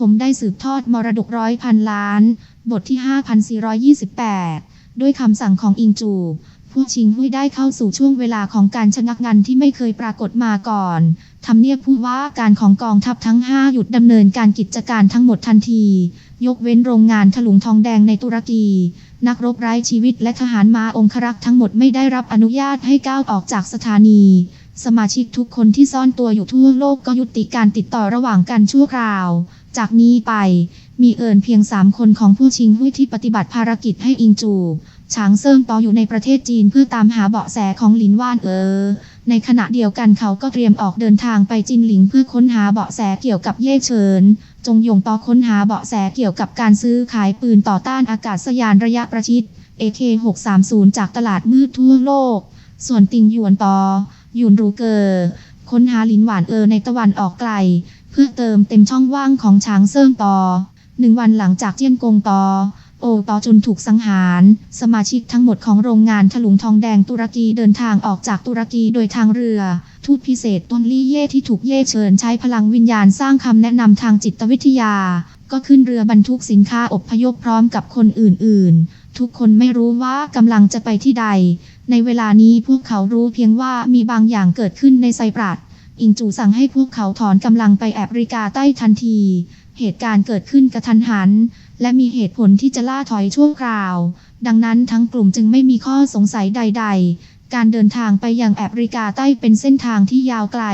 ผมได้สืบทอดมรดกร้อยพันล้าน บทที่ 5428 ด้วยคำสั่งของอิงจูพวกชิงหุ้ยได้เข้าสู่ช่วงเวลาของการชะงักงันที่ไม่เคยปรากฏมาก่อนทำเนียบผู้ว่าการของกองทัพทั้ง 5 หยุดดำเนินการกิจการทั้งหมดทันที ยกเว้นโรงงานถลุงทองแดงในตุรกี นักรบไร้ชีวิตและทหารมาองครักษ์ทั้งหมดไม่ได้รับอนุญาตให้ก้าวออกจากสถานี สมาชิกทุกคนที่ซ่อนตัวอยู่ทั่วโลกก็ยุติการติดต่อระหว่างกันชั่วคราว จากนี้ไป มีเอิญเพียงสามคนของผู้ชิงหุ้ยที่ปฏิบัติภารกิจให้อิงจูฉางเซิงต่ออยู่ในประเทศจีนเพื่อตามหาเบาะแสของหลินว่านเออ ในขณะเดียวกันเขาก็เตรียมออกเดินทางไปจินหลิงเพื่อค้นหาเบาะแสเกี่ยวกับเย่เฉิน จงยงต่อค้นหาเบาะแสเกี่ยวกับการซื้อขายปืนต่อต้านอากาศยานระยะประชิด AK-630 จากตลาดมืดทั่วโลก ส่วนติงหยวนต่อหยุนรูเกอร์ค้นหาหลินหวานเออในตะวันออกไกล เพื่อเติมเต็มช่องว่างของช้างเซิงต่อหนึ่งวันหลังจากเจียนกงต่อโอตอจุนถูกสังหาร สมาชิกทั้งหมดของโรงงานถลุงทองแดงตุรกีเดินทางออกจากตุรกีโดยทางเรือ ทูตพิเศษต้นลี่เย่ที่ถูกเย่เชิญใช้พลังวิญญาณสร้างคำแนะนำทางจิตวิทยา ก็ขึ้นเรือบรรทุกสินค้าอบพยพพร้อมกับคนอื่นๆ ทุกคนไม่รู้ว่ากำลังจะไปที่ใด ในเวลานี้พวกเขารู้เพียงว่ามีบางอย่างเกิดขึ้นในไซปรัส อิงจูสั่งให้พวกเขาถอนกำลังไปแอฟริกาใต้ทันที เหตุการณ์เกิดขึ้นกระทันหัน และมีเหตุผลที่จะล่าถอยชั่วคราว ดังนั้นทั้งกลุ่มจึงไม่มีข้อสงสัยใด ๆ การเดินทางไปยังแอฟริกาใต้เป็นเส้นทางที่ยาวไกล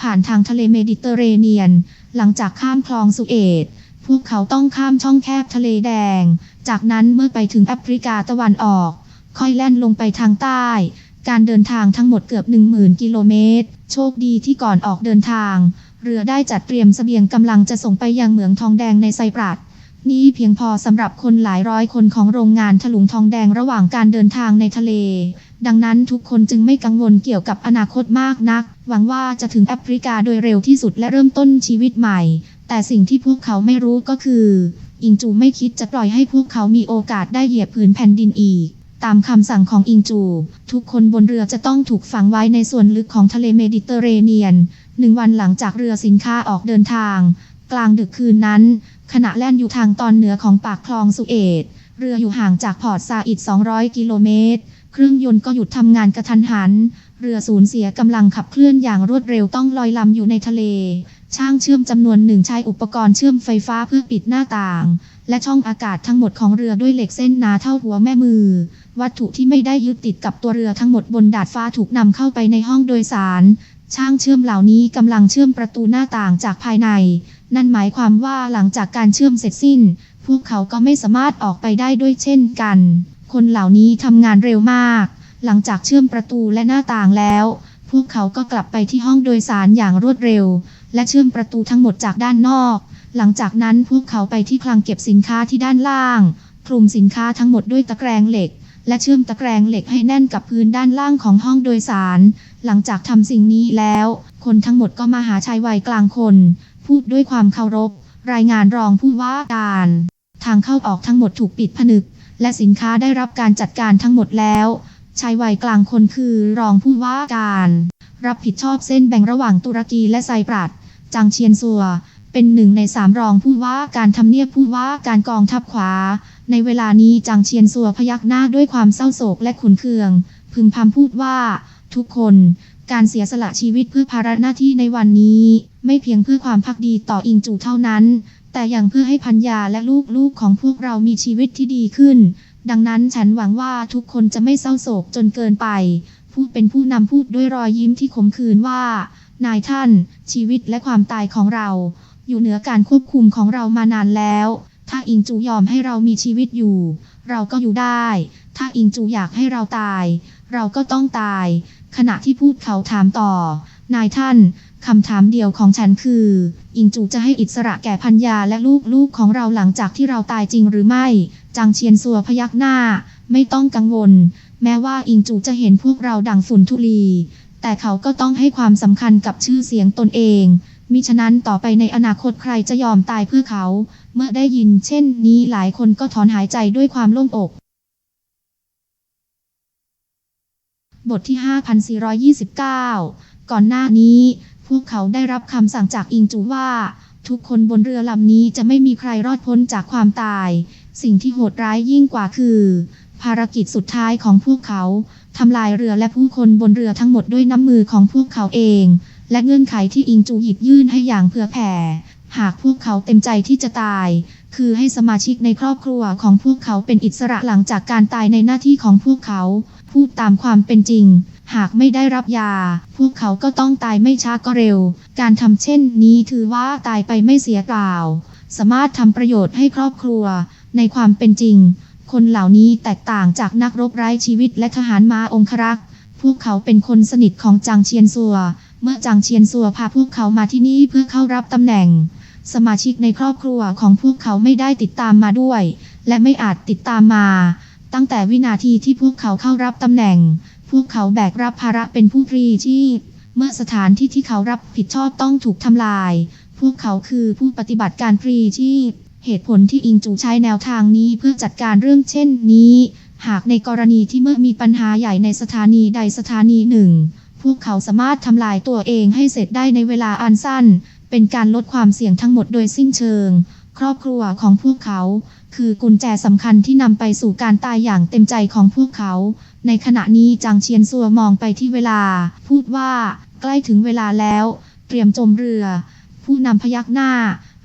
ผ่านทางทะเลเมดิเตอร์เรเนียน หลังจากข้ามคลองสุเอตพวกเขาต้องข้ามช่องแคบทะเลแดง จากนั้นเมื่อไปถึงแอฟริกาตะวันออก ค่อยแล่นลงไปทางใต้ การเดินทางทั้งหมดเกือบ 10,000 กิโลเมตร โชคดีที่ก่อนออกเดินทาง เรือได้จัดเตรียมเสบียงกำลังจะส่งไปยังเหมืองทองแดงในไซปรัสนี่เพียงพอสำหรับคนหลายร้อยคนของโรงงานถลุงทองแดงระหว่างการเดินทางในทะเล ดังนั้นทุกคนจึงไม่กังวลเกี่ยวกับอนาคตมากนัก หวังว่าจะถึงแอฟริกาโดยเร็วที่สุดและเริ่มต้นชีวิตใหม่ แต่สิ่งที่พวกเขาไม่รู้ก็คือ อิงจูไม่คิดจะปล่อยให้พวกเขามีโอกาสได้เหยียบผืนแผ่นดินอีก ตามคำสั่งของอิงจู ทุกคนบนเรือจะต้องถูกฝังไว้ในส่วนลึกของทะเลเมดิเตอร์เรเนียนหนึ่งวันหลังจากเรือสินค้าออกเดินทาง กลางดึกคืนนั้น ขณะแล่นอยู่ทางตอนเหนือของปากคลองสุเอตเรืออยู่ห่างจากพอร์ตซาอิด 200 กิโลเมตร เครื่องยนต์ก็หยุดทำงานกระทันหัน เรือสูญเสียกำลังขับเคลื่อนอย่างรวดเร็วต้องลอยลำอยู่ในทะเล ช่างเชื่อมจำนวนหนึ่งใช้อุปกรณ์เชื่อมไฟฟ้าเพื่อปิดหน้าต่าง และช่องอากาศทั้งหมดของเรือด้วยเหล็กเส้นหนาเท่าหัวแม่มือ วัตถุที่ไม่ได้ยึดติดกับตัวเรือทั้งหมดบนดาดฟ้าถูกนำเข้าไปในห้องโดยสาร ช่างเชื่อมเหล่านี้กำลังเชื่อมประตูหน้าต่างจากภายใน นั่นหมายความว่าหลังจากการเชื่อมเสร็จสิ้น พวกเขาก็ไม่สามารถออกไปได้ด้วยเช่นกัน คนเหล่านี้ทำงานเร็วมาก หลังจากเชื่อมประตูและหน้าต่างแล้ว พวกเขาก็กลับไปที่ห้องโดยสารอย่างรวดเร็ว และเชื่อมประตูทั้งหมดจากด้านนอก หลังจากนั้นพวกเขาไปที่คลังเก็บสินค้าที่ด้านล่าง คลุมสินค้าทั้งหมดด้วยตะแกรงเหล็ก และเชื่อมตะแกรงเหล็กให้แน่นกับพื้นด้านล่างของห้องโดยสาร หลังจากทำสิ่งนี้แล้ว คนทั้งหมดก็มาหาชายวัยกลางคน พูดด้วยความเคารพ รายงานรองผู้ว่าการ ทางเข้าออกทั้งหมดถูกปิดผนึก และสินค้าได้รับการจัดการทั้งหมดแล้วชายวัยกลางคนคือรองผู้ว่าการ รับผิดชอบเส้นแบ่งระหว่างตุรกีและไซปรัสจางเชียนซัว เป็นหนึ่งในสามรองผู้ว่าการทำเนียบผู้ว่าการกองทัพขวา ในเวลานี้จางเชียนซัวพยักหน้าด้วยความเศร้าโศกและขุนเคือง พึมพำพูดว่า ทุกคนการเสียสละชีวิตเพื่อภาระหน้าที่ในวันนี้ ไม่เพียงเพื่อความพักดีต่ออิงจูเท่านั้น แต่ยังเพื่อให้พัญญาและลูกๆของพวกเรามีชีวิตที่ดีขึ้น ดังนั้นฉันหวังว่าทุกคนจะไม่เศร้าโศกจนเกินไป พูดเป็นผู้นำพูดด้วยรอยยิ้มที่ขมขื่นว่า นายท่าน ชีวิตและความตายของเรา อยู่เหนือการควบคุมของเรามานานแล้ว ถ้าอิงจูยอมให้เรามีชีวิตอยู่ เราก็อยู่ได้ ถ้าอิงจูอยากให้เราตาย เราก็ต้องตาย ขณะที่พูดเขาถามต่อ นายท่านคำถามเดียวของฉันคือ อิงจูจะให้อิสระแก่พัญญาและลูกๆของเราหลังจากที่เราตายจริงหรือไม่ จางเชียนซัวพยักหน้า ไม่ต้องกังวล แม้ว่าอิงจูจะเห็นพวกเราดังฝุ่นทุลี แต่เขาก็ต้องให้ความสำคัญกับชื่อเสียงตนเอง มิฉะนั้นต่อไปในอนาคตใครจะยอมตายเพื่อเขา เมื่อได้ยินเช่นนี้หลายคนก็ถอนหายใจด้วยความโล่งอก บทที่ 5429 ก่อนหน้านี้ พวกเขาได้รับคำสั่งจากอิงจูว่า ทุกคนบนเรือลำนี้จะไม่มีใครรอดพ้นจากความตาย สิ่งที่โหดร้ายยิ่งกว่าคือ ภารกิจสุดท้ายของพวกเขาทำลายเรือและผู้คนบนเรือทั้งหมดด้วยน้ำมือของพวกเขาเอง และเงื่อนไขที่อิงจูหยิบยื่นให้อย่างเผื่อแผ่ หากพวกเขาเต็มใจที่จะตาย คือให้สมาชิกในครอบครัวของพวกเขาเป็นอิสระหลังจากการตายในหน้าที่ของพวกเขา พูดตามความเป็นจริง หากไม่ได้รับยา พวกเขาก็ต้องตายไม่ช้าก็เร็ว การทำเช่นนี้ถือว่าตายไปไม่เสียเปล่า สามารถทำประโยชน์ให้ครอบครัว ในความเป็นจริง คนเหล่านี้แตกต่างจากนักรบไร้ชีวิตและทหารม้าองครักษ์พวกเขาเป็นคนสนิทของจางเชียนซัว เมื่อจางเชียนซัวพาพวกเขามาที่นี่เพื่อเข้ารับตำแหน่ง สมาชิกในครอบครัวของพวกเขาไม่ได้ติดตามมาด้วย และไม่อาจติดตามมา ตั้งแต่วินาทีที่พวกเขาเข้ารับตำแหน่ง พวกเขาแบกรับภาระเป็นผู้พรีชีพเมื่อสถานที่ที่เขารับผิดชอบต้องถูกทำลาย พวกเขาคือผู้ปฏิบัติการพรีชีพเหตุผลที่อิงจูใช้แนวทางนี้เพื่อจัดการเรื่องเช่นนี้ หากในกรณีที่เมื่อมีปัญหาใหญ่ในสถานีใดสถานีหนึ่ง พวกเขาสามารถทำลายตัวเองให้เสร็จได้ในเวลาอันสั้น เป็นการลดความเสี่ยงทั้งหมดโดยสิ้นเชิง ครอบครัวของพวกเขา คือกุญแจสำคัญที่นำไปสู่การตายอย่างเต็มใจของพวกเขา ในขณะนี้จางเชียนซัวมองไปที่เวลา พูดว่า ใกล้ถึงเวลาแล้ว เตรียมจมเรือ ผู้นำพยักหน้า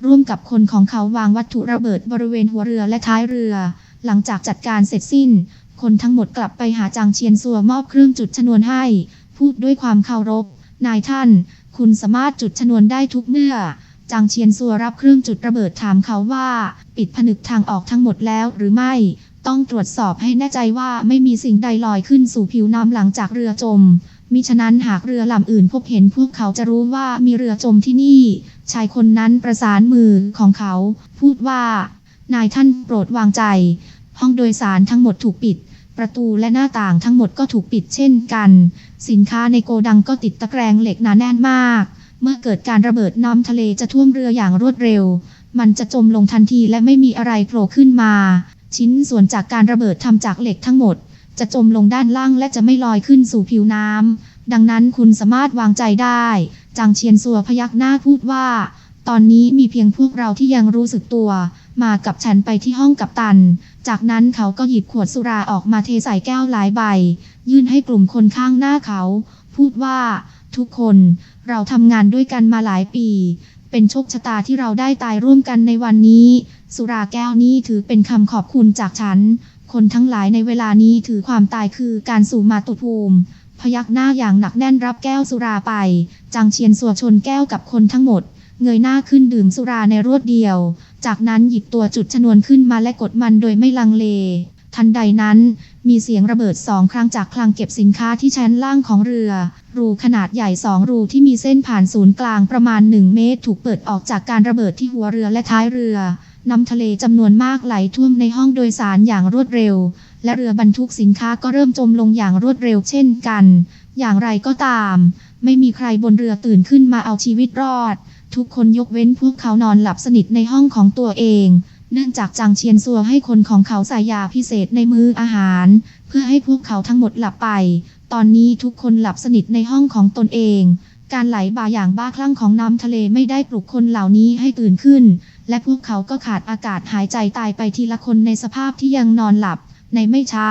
ร่วมกับคนของเขาวางวัตถุระเบิดบริเวณหัวเรือและท้ายเรือ หลังจากจัดการเสร็จสิ้น คนทั้งหมดกลับไปหาจางเชียนซัวมอบเครื่องจุดชนวนให้ พูดด้วยความเคารพ นายท่าน คุณสามารถจุดชนวนได้ทุกเมื่อ จางเชียนซัวรับเครื่องจุดระเบิดถามเขาว่า ปิดผนึกทางออกทั้งหมดแล้วหรือไม่ ต้องตรวจสอบให้แน่ใจว่าไม่มีสิ่งใดลอยขึ้นสู่ผิวน้ำหลังจากเรือจม มิฉะนั้นหากเรือลำอื่นพบเห็นพวกเขาจะรู้ว่ามีเรือจมที่นี่ ชายคนนั้นประสานมือของเขา พูดว่า นายท่านโปรดวางใจ ห้องโดยสารทั้งหมดถูกปิด ประตูและหน้าต่างทั้งหมดก็ถูกปิดเช่นกัน สินค้าในโกดังก็ติดตะแกรงเหล็กหนาแน่นมาก เมื่อเกิดการระเบิดน้ำทะเลจะท่วมเรืออย่างรวดเร็ว มันจะจมลงทันทีและไม่มีอะไรโผล่ขึ้นมา ชิ้นส่วนจากการระเบิดทำจากเหล็กทั้งหมด จะจมลงด้านล่างและจะไม่ลอยขึ้นสู่ผิวน้ำดังนั้นคุณสามารถวางใจได้ จางเชียนซัวพยักหน้าพูดว่า ตอนนี้มีเพียงพวกเราที่ยังรู้สึกตัว มากับฉันไปที่ห้องกัปตัน จากนั้นเขาก็หยิบขวดสุราออกมาเทใส่แก้วหลายใบ ยื่นให้กลุ่มคนข้างหน้าเขา พูดว่า ทุกคนเราทำงานด้วยกันมาหลายปี เป็นโชคชะตาที่เราได้ตายร่วมกันในวันนี้ สุราแก้วนี้ถือเป็นคำขอบคุณจากฉัน คนทั้งหลายในเวลานี้ถือความตายคือการสู่มาตุภูมิ พยักหน้าอย่างหนักแน่นรับแก้วสุราไป จางเชียนสัวชนแก้วกับคนทั้งหมด เงยหน้าขึ้นดื่มสุราในรวดเดียว จากนั้นหยิบตัวจุดชนวนขึ้นมาและกดมันโดยไม่ลังเล ทันใดนั้น มีเสียงระเบิดสองครั้งจากคลังเก็บสินค้าที่ชั้นล่างของเรือ รูขนาดใหญ่สองรูที่มีเส้นผ่านศูนย์กลางประมาณ 1 เมตร ถูกเปิดออกจากการระเบิดที่หัวเรือและท้ายเรือน้ำทะเลจำนวนมากไหลท่วมในห้องโดยสารอย่างรวดเร็ว และเรือบรรทุกสินค้าก็เริ่มจมลงอย่างรวดเร็วเช่นกัน อย่างไรก็ตาม ไม่มีใครบนเรือตื่นขึ้นมาเอาชีวิตรอด ทุกคนยกเว้นพวกเขานอนหลับสนิทในห้องของตัวเอง เนื่องจากจางเชียนซัวให้คนของเขาใส่ยาพิเศษในมื้ออาหาร เพื่อให้พวกเขาทั้งหมดหลับไป ตอนนี้ทุกคนหลับสนิทในห้องของตนเอง การไหลบ่าอย่างบ้าคลั่งของน้ำทะเลไม่ได้ปลุกคนเหล่านี้ให้ตื่นขึ้น และพวกเขาก็ขาดอากาศหายใจตายไปทีละคนในสภาพที่ยังนอนหลับ ในไม่ช้า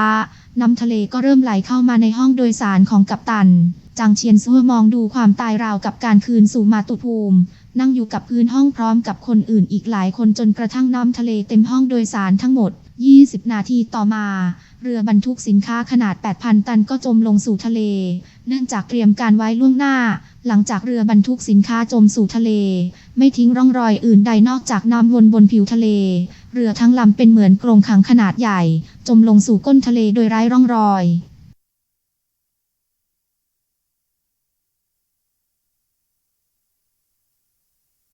น้ำทะเลก็เริ่มไหลเข้ามาในห้องโดยสารของกัปตันจางเชียนซัวมองดูความตายราวกับการคืนสู่มาตุภูมิ นั่งอยู่กับพื้นห้องพร้อมกับคนอื่นอีกหลายคนจนกระทั่งน้ำทะเลเต็มห้องโดยสารทั้งหมด 20 นาทีต่อมา เรือบรรทุกสินค้าขนาด 8,000 ตันก็จมลงสู่ทะเล เนื่องจากเตรียมการไว้ล่วงหน้า หลังจากเรือบรรทุกสินค้าจมสู่ทะเล ไม่ทิ้งร่องรอยอื่นใดนอกจากน้ำวนบนผิวทะเล เรือทั้งลำเป็นเหมือนกรงขังขนาดใหญ่ จมลงสู่ก้นทะเลโดยไร้ร่องรอย